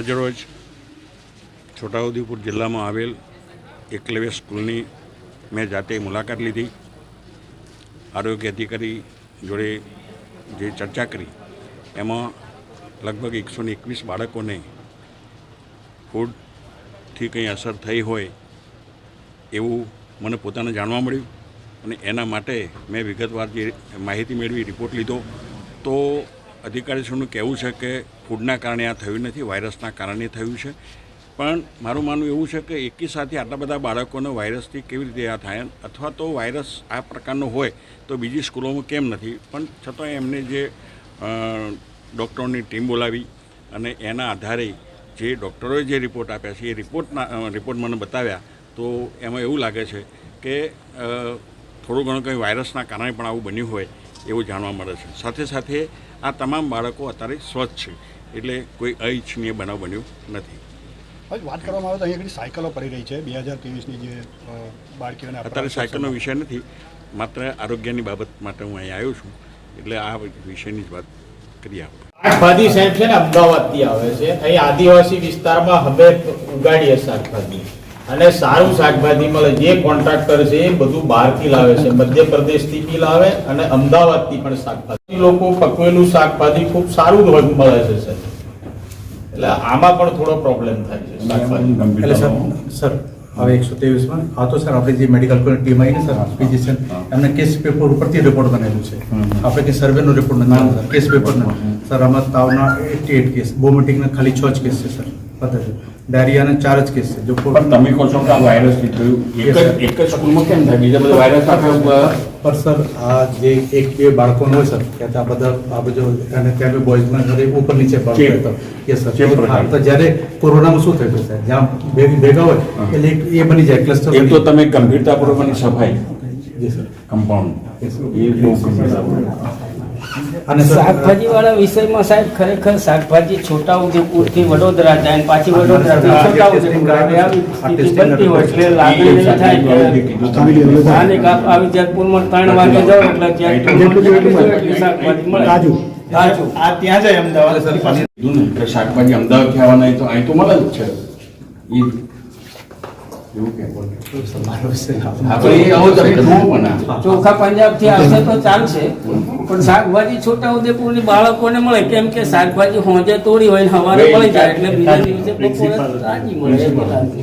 આજરોજ છોટાઉદેપુર જિલ્લામાં આવેલ એકલવ્ય સ્કૂલની મેં જાતે મુલાકાત લીધી. આરોગ્ય અધિકારી જોડે જે ચર્ચા કરી, એમાં લગભગ એકસો ને એકવીસ બાળકોને ફૂડથી કંઈ અસર થઈ હોય એવું મને પોતાને જાણવા મળ્યું અને એના માટે મેં વિગતવાર જે માહિતી મેળવી રિપોર્ટ લીધો, તો અધિકારીશ્રીનું કહેવું છે કે ફૂડના કારણે આ થયું નથી, વાયરસના કારણે થયું છે. પણ મારું માનવું એવું છે કે એકી સાથે આટલા બધા બાળકોને વાયરસથી કેવી રીતે આ થાય? અથવા તો વાયરસ આ પ્રકારનો હોય તો બીજી સ્કૂલોમાં કેમ નથી? પણ છતાં એમને જે ડૉક્ટરોની ટીમ બોલાવી અને એના આધારે જે ડૉક્ટરોએ જે રિપોર્ટ આપ્યા છે, એ રિપોર્ટના રિપોર્ટ મને બતાવ્યા, તો એમાં એવું લાગે છે કે થોડું ઘણું કંઈ વાયરસના કારણે પણ આવું બન્યું હોય. એવું જાણવા મળે છે. સાથે સાથે આ તમામ બાળકો અત્યારે સ્વચ્છ છે. એટલે કોઈ અઈચ્છનીય બનાવ બન્યો નથી. હવે વાત કરવામાં આવે તો અહીંયા સાયકલો પડી રહી છે. બે હજાર ત્રેવીસની જે બાળકીઓને અત્યારે સાયકલનો વિષય નથી. માત્ર આરોગ્યની બાબત માટે હું અહીં આવ્યો છું. એટલે આ વિષયની જ વાત કરીએ આપણે શાકભાજી સાહેબ છે ને અમદાવાદથી આવે છે. અહીં આદિવાસી વિસ્તારમાં હવે ઉગાડીએ શાકભાજી. અને સારું શાકભાજી મળે જે કોન્ટ્રાક્ટર છે એ બધું બહારથી લાવે છે મધ્યપ્રદેશથી બી લાવે અને અમદાવાદથી પણ શાકભાજી. લોકો પકવેલું શાકભાજી ખૂબ સારું મળે છે સર. એટલે આમાં પણ થોડો પ્રોબ્લેમ થાય છે શાકભાજી. એટલે સર સર હવે એકસો ત્રેવીસમાં આ તો સર આપણી જે મેડિકલ ટીમ આવી ને સર ફિઝિશિયન એમને કેસ પેપર ઉપરથી રિપોર્ટ બનેલું છે. આપણે કે સર્વેનો રિપોર્ટ નથી સર કેસ પેપર સર આમાં તાવના એટી એટ કેસ વોમિટિંગના ખાલી છ જ કેસ છે સર. બધા ડાયરિયાના ચાર જ કેસ છે. જો પણ તમે કહો છો કે આ વાયરસથી થયું? એક જ એક જ સ્કૂલમાં કેમ થાય? બીજા બધા વાયરસ આપે પર સર આ જે એક બે બાળકોનો હોય સર કે આ બધા આ બધો અને ત્યાં બી બોયઝના ઘરે ઉપર નીચે. પડતો યસ સર ચેપ તો જ્યારે કોરોનામાં શું થયું સર? જ્યાં બે ભેગા હોય એટલે એ બની જાય ક્લસ્ટર એ તો તમે ગંભીરતાપૂર્વકની સફાઈ. જી સર કમ્પાઉન્ડ એ બહુ ગંભીરતાપૂર્વક. અને શાકભાજી વાળા વિષયમાં સાહેબ ખરેખર શાકભાજી છોટા ઉદેપુરથી વડોદરા જાય અને પાછી વડોદરા છોટા ઉદેપુર આવે. આવી સ્થિતિ બનતી હોય એટલે લાગણી થાય કે આવી જેતપુરમાં ત્રણ વાગે જાઓ એટલે ત્યાં શાકભાજી મળે. તાજું આ ત્યાં જાય અમદાવાદ. શાકભાજી અમદાવાદ આવવાના તો અહીં તો મળે જ છે. એવું કે. ચોખા પંજાબથી આવશે તો ચાલશે. પણ શાકભાજી છોટા ઉદેપુરની બાળકોને મળે. કેમ કે શાકભાજી હોજે તોડી હોય ને સવારે મળી જાય એટલે બીજા દિવસે બપોરે તાજી મળે. એવું લાગે.